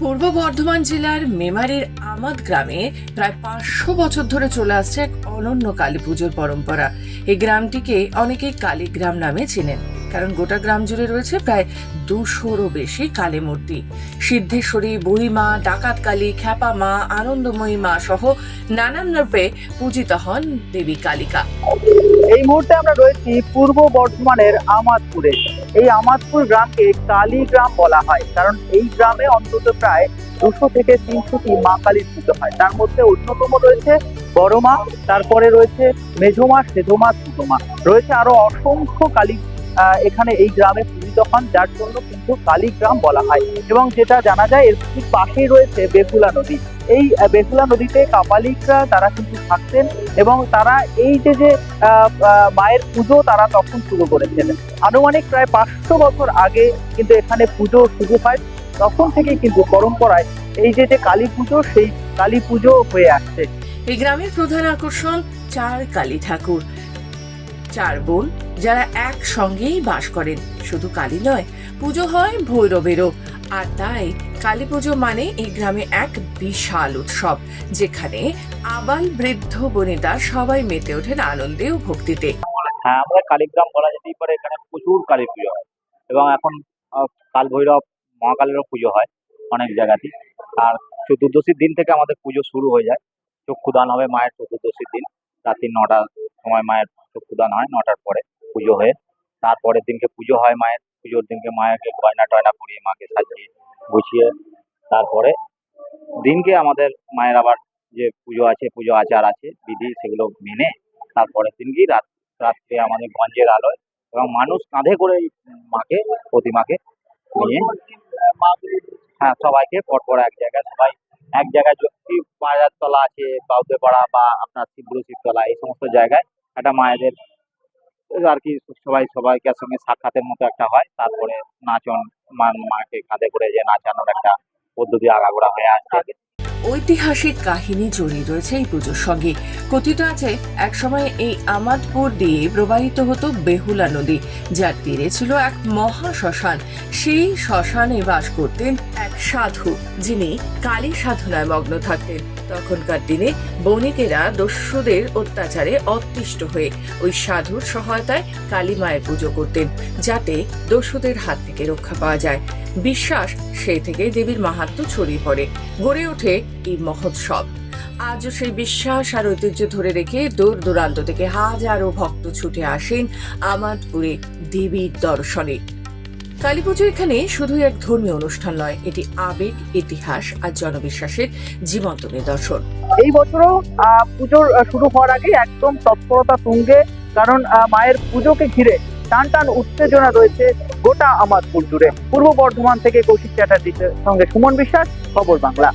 পূর্ব বর্ধমান জেলার মেমারের আমাদ গ্রামে প্রায় পাঁচশো বছর ধরে চলে আসছে এক অনন্য কালী পুজোর পরম্পরা। এই গ্রামটিকে অনেকেই কালীগ্রাম নামে চেনেন। কারণ গোটা গ্রাম জুড়ে রয়েছে প্রায় দুশোরও বেশি কালী মূর্তি। সিদ্ধেশ্বরী, বুড়িমা ডাকাত কালী খ্যাপা মা আনন্দময়ী মা সহ নানান রূপে পূজিত হন দেবী কালিকা। এই মুহূর্তে আমরা রয়েছি পূর্ব বর্ধমানের আমাদপুরে। এই আমাদপুর গ্রামকে কালী গ্রাম বলা হয়, কারণ এই গ্রামে অন্তত প্রায় দুশো থেকে তিনশোটি মা কালীর পুজো হয়। তার মধ্যে অন্যতম রয়েছে বড় মা, তারপরে রয়েছে মেঝমা সেজমা ছোটমা রয়েছে আরও অসংখ্য কালী এখানে এই গ্রামে পূজিত হন, যার জন্য কিন্তু কালীগ্রাম বলা হয়। এবং যেটা জানা যায়, এর ঠিক পাশেই রয়েছে বেহুলা নদী। এই বেহুলা নদীতে কাপালিকরা তারা কিন্তু থাকতেন এবং তারা এই যে যে মায়ের পুজো তারা তখন শুরু করেছিলেন আনুমানিক প্রায় পাঁচশো বছর আগে কিন্তু এখানে পুজো শুরু হয়। তখন থেকেই কিন্তু পরম্পরায় এই যে যে কালী পুজো, সেই কালী পুজো হয়ে আসছে। এই গ্রামের প্রধান আকর্ষণ চার কালী ঠাকুর। চার বোন যারা একসঙ্গেই বাস করেন। শুধু কালী নয়, পুজো হয় ভৈরবেরও। আর তাই কালী পুজো মানে এই গ্রামে এক বিশাল উৎসব, যেখানে আবাল বৃদ্ধ বনিতা সবাই মেতে ওঠেন আনন্দে ও ভক্তিতে। হ্যাঁ আমরা কালীগ্রাম বলা যেতেই পারে, এখানে প্রচুর কালী পুজো হয়। এবং এখন কাল ভৈরব, মহাকালেরও পুজো হয় অনেক জায়গাতেই আর চতুর্দশীর দিন থেকে আমাদের পুজো শুরু হয়ে যায়। চক্ষুদান হবে মায়ের চতুর্দশীর দিন, রাত্রি নটার সময় মায়ের চক্ষুদান হয় নটার পরে পুজো হয়ে। তারপরের দিনকে পুজো হয় মায়ের। পুজোর দিনকে মায়েরকে গয়না টয়না পরিয়ে মাকে সাজিয়ে গুছিয়ে তারপরে দিনকে আমাদের মায়ের আবার যে পুজো আছে, পুজো আচার আছে, বিধি সেগুলো মেনে তারপরের দিনকেই রাত, রাত্রে আমাদের গঞ্জের আলোয় এবং মানুষ কাঁধে করে মাকে, প্রতিমাকে নিয়ে হ্যাঁ সবাইকে পরপর এক জায়গায়, সবাই এক জায়গায় যদি বাজার তলা আছে বাউদেপাড়া বা আপনার শিবগুরু শিবতলা, এই সমস্ত জায়গায় একটা মায়েদের আর কি সবাই সবাইকার সঙ্গে সাক্ষাতের মতো একটা হয়। তারপরে নাচন মাকে কাঁধে করে যে নাচানোর একটা পদ্ধতি আগাগোড়া হয়ে আসছে। ঐতিহাসিক কাহিনী জড়িয়ে রয়েছে এই পুজোর সঙ্গে। কথিত আছে, একসময় এই আমাদপুর দিয়ে প্রবাহিত হতো বেহুলা নদী, যার তীরে ছিল এক মহা শ্মশান সেই শ্মশানে বাস করতেন এক সাধু, যিনি কালী সাধনায় মগ্ন থাকতেন। তখনকার দিনে বণিকেরা দস্যুদের অত্যাচারে অতিষ্ঠ হয়ে ওই সাধুর সহায়তায় কালী মায়ের পুজো করতেন, যাতে দস্যুদের হাত থেকে রক্ষা পাওয়া যায়। বিশ্বাস, সেই থেকে দেবীর মাহাত্ম্য ছড়িয়ে পড়ে। গড়ে ওঠে এই মহোৎসব। আজও সেই বিশ্বাস আর ঐতিহ্য ধরে রেখে দূর দূরান্ত থেকে হাজারো ভক্ত ছুটে আসেন আমাদপুরে দেবীর দর্শনে। কালী পুজো এখানে শুধুই এক ধর্মীয় অনুষ্ঠান নয়, এটি আবেগ, ইতিহাস আর জনবিশ্বাসের জীবন্ত নিদর্শন। এই বছরও পুজোর শুরু হওয়ার আগে একদম তৎপরতা তুঙ্গে, কারণ মায়ের পুজোকে ঘিরে টান টান উত্তেজনা রয়েছে গোটা আমাদপুর জুড়ে। পূর্ব বর্ধমান থেকে কৌশিক চ্যাটার্জির সঙ্গে সুমন বিশ্বাস, খবর বাংলা।